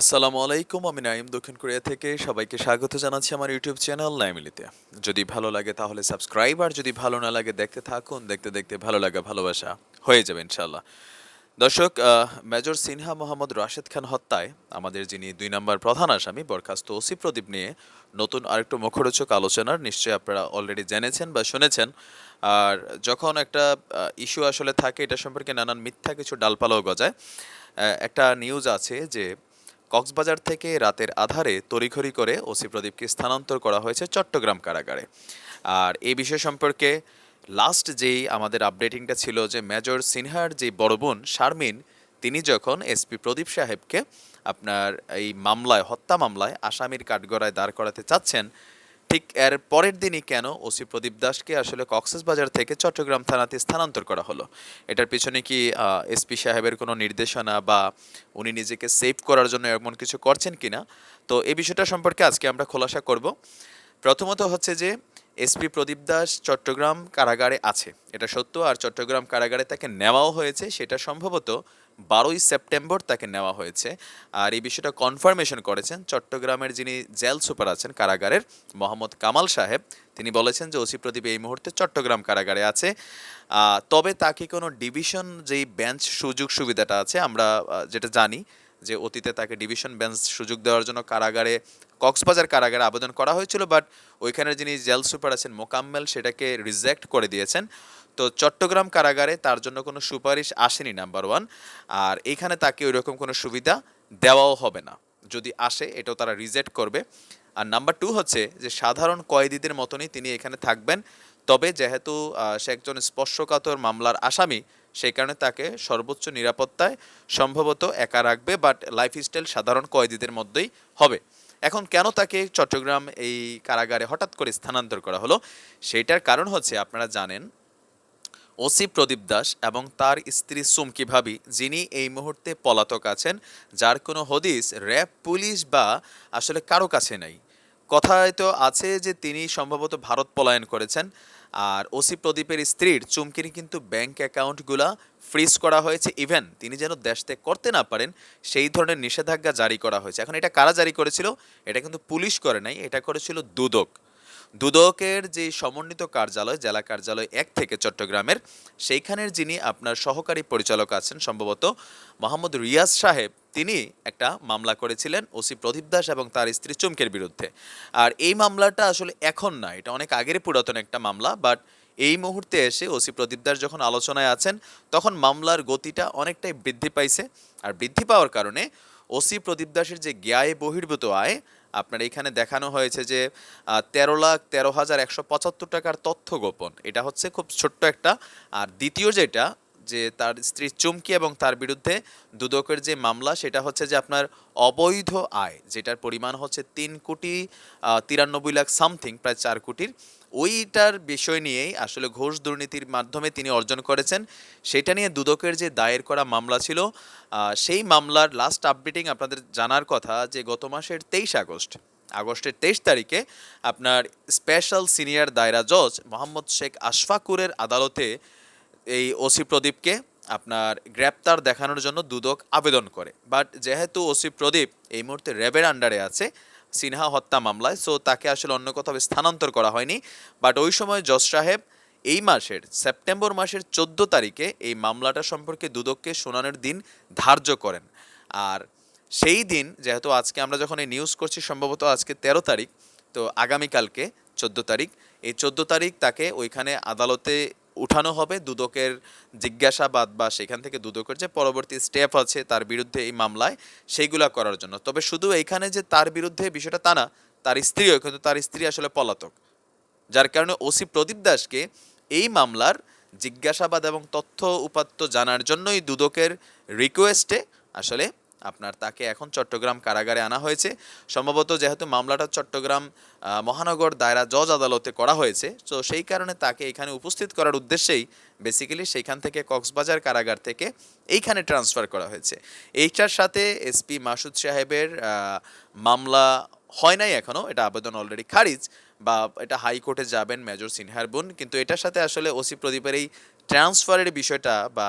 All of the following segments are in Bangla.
আসসালামু আলাইকুম, আমি নাইম দক্ষিণ কোরিয়া থেকে। সবাইকে স্বাগত জানাচ্ছি আমার ইউটিউব চ্যানেল নাইমিলিতে। যদি ভালো লাগে তাহলে সাবস্ক্রাইব, আর যদি ভালো না লাগে দেখতে থাকুন, দেখতে দেখতে ভালো লাগা, ভালোবাসা হয়ে যাবে ইনশাল্লাহ দর্শক মেজর সিনহা মোহাম্মদ রাশেদ খান হত্যায় আমাদের যিনি দুই নম্বর প্রধান আসামি, বরখাস্ত ওসি প্রদীপ নিয়ে নতুন আরেকটু মুখরোচক আলোচনার নিশ্চয়ই আপনারা অলরেডি জেনেছেন বা শুনেছেন। আর যখন একটা ইস্যু আসলে থাকে, এটা সম্পর্কে নানান মিথ্যা কিছু ডালপালাও গজায়। একটা নিউজ আছে যে কক্সবাজার থেকে রাতের আধারে তড়িঘড়ি করে ওসি প্রদীপকে স্থানান্তর করা হয়েছে চট্টগ্রাম কারাগারে। আর এই বিষয় সম্পর্কে লাস্ট যেই আমাদের আপডেটিংটা ছিল যে মেজর সিনহার যে বড় বোন শারমিন, তিনি যখন এসপি প্রদীপ সাহেবকে আপনার এই মামলায়, হত্যা মামলায় আসামির কাঠগড়ায় দাঁড় করাতে চাচ্ছেন ঠিক এর পরের দিনই কেন ওসি প্রদীপ দাসকে আসলে কক্সবাজার থেকে চট্টগ্রাম থানাতে স্থানান্তর করা হলো? এটার পিছনে কি এসপি সাহেবের কোনো নির্দেশনা বা উনি নিজেকে সেভ করার জন্য এমন কিছু করছেন কিনা? তো এই বিষয়টা সম্পর্কে আজকে আমরা খোলাসা করব। প্রথমত হচ্ছে যে, এসপি প্রদীপ দাস চট্টগ্রাম কারাগারে আছে। এটা সত্য, আর চট্টগ্রাম কারাগারে তাকে নেওয়াও হয়েছে, সেটা সম্ভবত বারোই সেপ্টেম্বর তাকে নেওয়া হয়েছে। আর এই বিষয়টা কনফার্মেশন করেছেন চট্টগ্রামের যিনি জেল সুপার আছেন কারাগারের মোহাম্মদ কামাল সাহেব। তিনি বলেছেন যে ওসি প্রদীপ এই মুহূর্তে চট্টগ্রাম কারাগারে আছে। তবে তাকে কোনো ডিভিশন যেই বেঞ্চ সুযোগ সুবিধাটা আছে, আমরা যেটা জানি যে অতীতে তাকে ডিভিশন বেঞ্চ সুযোগ দেওয়ার জন্য কারাগারে, কক্সবাজার কারাগারে আবেদন করা হয়েছিল বাট ওইখানের যিনি জেল সুপার আছেন মোকাম্মেল, সেটাকে রিজেক্ট করে দিয়েছেন। তো চট্টগ্রাম কারাগারে তার জন্য কোনো সুপারিশ আসেনি নাম্বার ওয়ান আর এখানে তাকে ওইরকম কোনো সুবিধা দেওয়াও হবে না। যদি আসে, এটাও তারা রিজেক্ট করবে। আর নাম্বার টু হচ্ছে যে, সাধারণ কয়েদিদের মতনই তিনি এখানে থাকবেন। তবে যেহেতু সে একজন স্পর্শকাতর মামলার আসামি, সেই কারণে তাকে সর্বোচ্চ নিরাপত্তায় সম্ভবত একা রাখবে বাট লাইফস্টাইল সাধারণ কয়েদিদের মধ্যেই হবে। এখন কেন তাকে চট্টগ্রাম এই কারাগারে হঠাৎ করে স্থানান্তর করা হলো? সেইটার কারণ হচ্ছে, আপনারা জানেন ওসি প্রদীপ দাস এবং তার স্ত্রী সুমকি ভাবি, যিনি এই মুহূর্তে পলাতক আছেন, যার কোনো হদিস, র্যাব, পুলিশ বা আসলে কারও কাছে নাই। কথায় তো আছে যে তিনি সম্ভবত ভারত পলায়ন করেছেন, আর ওসি প্রদীপের স্ত্রীর চুমকির কিন্তু ব্যাংক অ্যাকাউন্টগুলা ফ্রিজ করা হয়েছে। ইভেন তিনি যেন দেশ ত্যাগ করতে না পারেন, সেই ধরনের নিষেধাজ্ঞা জারি করা হয়েছে। এখন এটা কারা জারি করেছিল? এটা কিন্তু পুলিশ করে নাই, এটা করেছিল দুদক। দুদকের যে সমন্বিত কার্যালয়, জেলা কার্যালয় এক থেকে চট্টগ্রামের, সেইখানের যিনি আপনার সহকারী পরিচালক আছেন সম্ভবত মোহাম্মদ রিয়াজ সাহেব, তিনি একটা মামলা করেছিলেন ওসি প্রদীপ দাস এবং তার স্ত্রী চুমকের বিরুদ্ধে। আর এই মামলাটা আসলে এখন না, এটা অনেক আগের পুরাতন একটা মামলা বাট এই মুহূর্তে এসে ওসি প্রদীপ দাস যখন আলোচনায় আছেন, তখন মামলার গতিটা অনেকটাই বৃদ্ধি পাইছে। আর বৃদ্ধি পাওয়ার কারণে ওসি প্রদীপ দাসের যে জ্ঞায় বহির্ভূত আয় আপনার এখানে দেখানো হয়েছে যে তেরো লাখ তেরো হাজার একশো পঁচাত্তর টাকার তথ্য গোপন। এটা হচ্ছে খুব ছোট্ট একটা। আর দ্বিতীয় যেটা যে তার স্ত্রী চুমকি এবং তার বিরুদ্ধে দুদকের যে মামলা, সেটা হচ্ছে যে আপনার অবৈধ আয়, যেটার পরিমাণ হচ্ছে তিন কোটি তিরানব্বই লাখ সামথিং, প্রায় চার কোটির। ওইটার বিষয় নিয়েই আসলে ঘোষ দুর্নীতির মাধ্যমে তিনি অর্জন করেছেন। সেটা নিয়ে দুদকের যে দায়ের করা মামলা ছিল সেই মামলার লাস্ট আপডেটিং আপনাদের জানার কথা যে গত মাসের তেইশ আগস্ট, আগস্টের তেইশ তারিখে আপনার স্পেশাল সিনিয়র দায়রা জজ মোহাম্মদ শেখ আশফাকুরের আদালতে এই ওসি প্রদীপকে আপনার গ্রেপ্তার দেখানোর জন্য দুদক আবেদন করে। বাট যেহেতু ওসি প্রদীপ এই মুহূর্তে র্যাবের আন্ডারে আছে, সিনহা হত্যা মামলায় সো তাকে আসলে অন্য কোথাও স্থানান্তর করা হয়নি। বাট ওই সময় জজ সাহেব এই মাসের, সেপ্টেম্বর মাসের চোদ্দ তারিখে এই মামলাটা সম্পর্কে দুদককে শোনানোর দিন ধার্য করেন। আর সেই দিন, যেহেতু আজকে আমরা যখন এই নিউজ করছি, সম্ভবত আজকে তেরো তারিখ, তো আগামীকালকে চোদ্দ তারিখ, এই চোদ্দ তারিখ তাকে ওইখানে আদালতে উঠানো হবে দুদকের জিজ্ঞাসাবাদ বা সেখান থেকে দুদকের যে পরবর্তী স্টেপ আছে তার বিরুদ্ধে এই মামলায় সেইগুলা করার জন্য। তবে শুধু এইখানে যে তার বিরুদ্ধে বিষয়টা তা না, তার স্ত্রীও, কিন্তু তার স্ত্রী আসলে পলাতক। যার কারণে ওসি প্রদীপ দাসকে এই মামলার জিজ্ঞাসাবাদ এবং তথ্য উপাত্ত জানার জন্যই দুদকের রিকোয়েস্টে আসলে আপনার তাকে এখন চট্টগ্রাম কারাগারে আনা হয়েছে। সম্ভবত যেহেতু মামলাটা চট্টগ্রাম মহানগর দায়রা জজ আদালতে করা হয়েছে, তো সেই কারণে তাকে এখানে উপস্থিত করার উদ্দেশ্যেই বেসিক্যালি সেইখান থেকে কক্সবাজার কারাগার থেকে এইখানে ট্রান্সফার করা হয়েছে। এইটার সাথে এসপি মাসুদ সাহেবের মামলা হয় নাই এখনও এটা আবেদন অলরেডি খারিজ, বা এটা হাইকোর্টে যাবেন মেজর সিনহার বোন, কিন্তু এটার সাথে আসলে ওসি প্রদীপের এই ট্রান্সফারের বিষয়টা বা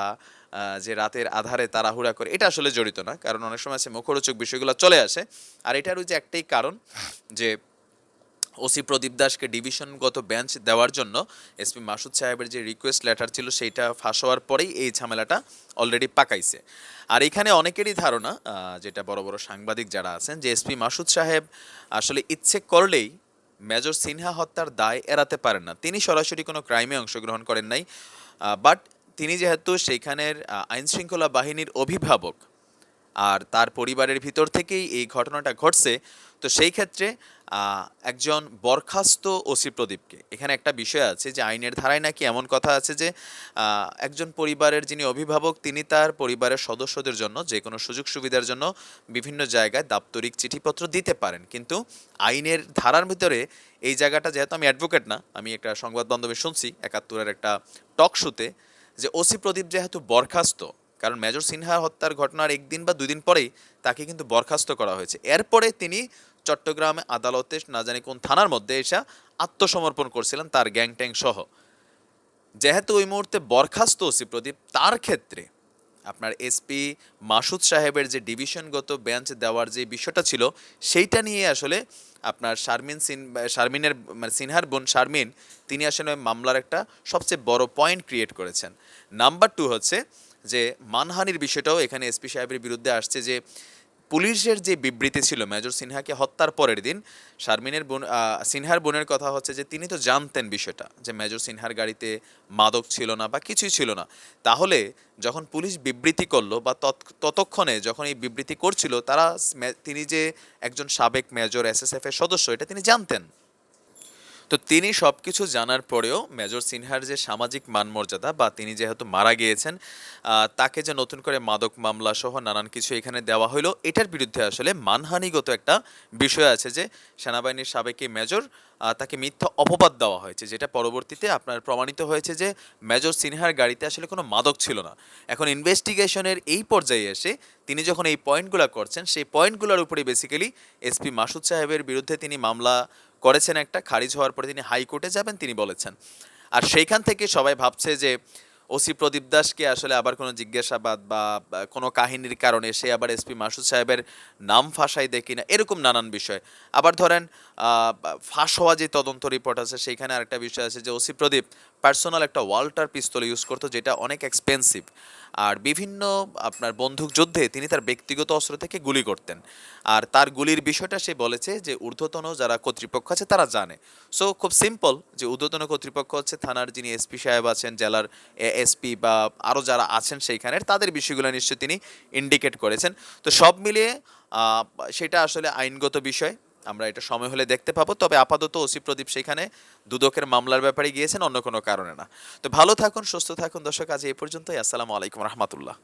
যে রাতের আধারে তাড়াহুড়া করে, এটা আসলে জড়িত না, কারণ অনেক সময় আছে মুখরোচক বিষয়গুলো চলে আসে। আর এটার ওই যে একটাই কারণ, যে ওসি প্রদীপ দাসকে ডিভিশনগত বেঞ্চ দেওয়ার জন্য এসপি মাসুদ সাহেবের যে রিকোয়েস্ট লেটার ছিল সেইটা ফাঁস হওয়ার পরেই এই ঝামেলাটা অলরেডি পাকাইছে। আর এখানে অনেকেরই ধারণা যেটা বড় বড় সাংবাদিক যারা আছেন, যে এসপি মাসুদ সাহেব আসলে ইচ্ছে করলেই মেজর সিনহা হত্যার দায় এড়াতে পারেন না। তিনি সরাসরি কোনো ক্রাইমে অংশগ্রহণ করেন নাই বাট তিনি যেহেতু সেইখানের আইন শৃঙ্খলা বাহিনীর অভিভাবক আর তার পরিবারের ভিতর থেকেই এই ঘটনাটা ঘটছে, তো সেই ক্ষেত্রে একজন বরখাস্ত ওসি প্রদীপকে, এখানে একটা বিষয় আছে যে আইনের ধারায় নাকি এমন কথা আছে যে একজন পরিবারের যিনি অভিভাবক তিনি তার পরিবারের সদস্যদের জন্য যে কোনো সুযোগ সুবিধার জন্য বিভিন্ন জায়গায় দাপ্তরিক চিঠিপত্র দিতে পারেন। কিন্তু আইনের ধারার ভিতরে এই জায়গাটা যেহেতু আমি অ্যাডভোকেট না, আমি একটা সংবাদ বান্ধবে শুনছি, একাত্তরের একটা টক শুতে যে ওসি প্রদীপ যেহেতু বরখাস্ত, কারণ মেজর সিনহা হত্যার ঘটনার একদিন বা দুদিন পরেই তাকে কিন্তু বরখাস্ত করা হয়েছে। এরপরে তিনি চট্টগ্রামে আদালতে না জানি কোন থানার মধ্যে এসে আত্মসমর্পণ করছিলেন তার গ্যাংট্যাং সহ যেহেতু ওই মুহূর্তে বরখাস্ত ওসি প্রদীপ, তার ক্ষেত্রে আপনার এসপি মাসুদ সাহেবের যে ডিভিশনগত বেঞ্চ দেওয়ার যে বিষয়টা ছিল, সেইটা নিয়ে আসলে আপনার শারমিন সিন, শারমিনের মানে সিনহার বোন শারমিন, তিনি আসলে মামলার একটা সবচেয়ে বড় পয়েন্ট ক্রিয়েট করেছেন। নাম্বার টু হচ্ছে যে মানহানির বিষয়টাও এখানে এসপি সাহেবের বিরুদ্ধে আসছে যে পুলিশের যে বিবৃতি ছিল, মেজর সিনহাকে হত্যার পরের দিন, শারমিনের বোন সিনহার বোনের কথা হচ্ছে যে তিনি তো জানতেন বিষয়টা, যে মেজর সিনহার গাড়িতে মাদক ছিল না বা কিছুই ছিল না। তাহলে যখন পুলিশ বিবৃতি করল বা ততক্ষণে যখন এই বিবৃতি করছিল, তারা তিনি যে একজন সাবেক মেজর এস এর সদস্য, এটা তিনি জানতেন। তো তিনি সব কিছু জানার পরেও মেজর সিনহার যে সামাজিক মানমর্যাদা বা তিনি যেহেতু মারা গিয়েছেন তাকে যে নতুন করে মাদক মামলা সহ নানান কিছু এখানে দেওয়া হলো এটার বিরুদ্ধে আসলে মানহানিগত একটা বিষয় আছে যে সেনাবাহিনীর সাবেক মেজর তাকে মিথ্যা অপবাদ দেওয়া হয়েছে, যেটা পরবর্তীতে আপনার প্রমাণিত হয়েছে যে মেজর সিনহার গাড়িতে আসলে কোনো মাদক ছিল না। এখন ইনভেস্টিগেশনের এই পর্যায়ে এসে তিনি যখন এই পয়েন্টগুলো করছেন, সেই পয়েন্টগুলোর উপরে বেসিক্যালি এসপি মাসুদ সাহেবের বিরুদ্ধে তিনি মামলা করেছেন একটা, খারিজ হওয়ার পরে তিনি হাইকোর্টে যাবেন, তিনি বলেছেন। আর সেইখান থেকে সবাই ভাবছে যে ওসি প্রদীপ দাসকে আসলে আবার কোনো জিজ্ঞাসাবাদ বা কোনো কাহিনীর কারণে সে আবার এসপি মাসুদ সাহেবের নাম ফাঁসাই দেখি না এরকম নানান বিষয়। আবার ধরেন ফাঁস হওয়া যে তদন্ত রিপোর্ট আছে, সেইখানে আরেকটা বিষয় আছে যে ওসি প্রদীপ পার্সোনাল একটা ওয়াল্টার পিস্তল ইউজ করতো, যেটা অনেক এক্সপেন্সিভ আর বিভিন্ন আপনার বন্দুক যুদ্ধে তিনি তার ব্যক্তিগত অস্ত্র থেকে গুলি করতেন। আর তার গুলির বিষয়টা সে বলেছে যে ঊর্ধ্বতন যারা কর্তৃপক্ষ আছে তারা জানে। সো খুব সিম্পল যে ঊর্ধ্বতন কর্তৃপক্ষ হচ্ছে থানার যিনি এসপি সাহেব আছেন, জেলার এসপি বা আরও যারা আছেন সেইখানের, তাদের বিষয়গুলো নিশ্চয়ই তিনি ইন্ডিকেট করেছেন। তো সব মিলিয়ে সেটা আসলে আইনগত বিষয়। আমরা এটা সময় হলে দেখতে পাবো। তবে আপাতত ওসি প্রদীপ সেখানে দুদকের মামলার ব্যাপারে গিয়েছেন, অন্য কোনো কারণে না। তো ভালো থাকুন, সুস্থ থাকুন। দর্শক, আজ এই পর্যন্তই। আসসালামু আলাইকুম রহমতুল্লাহ।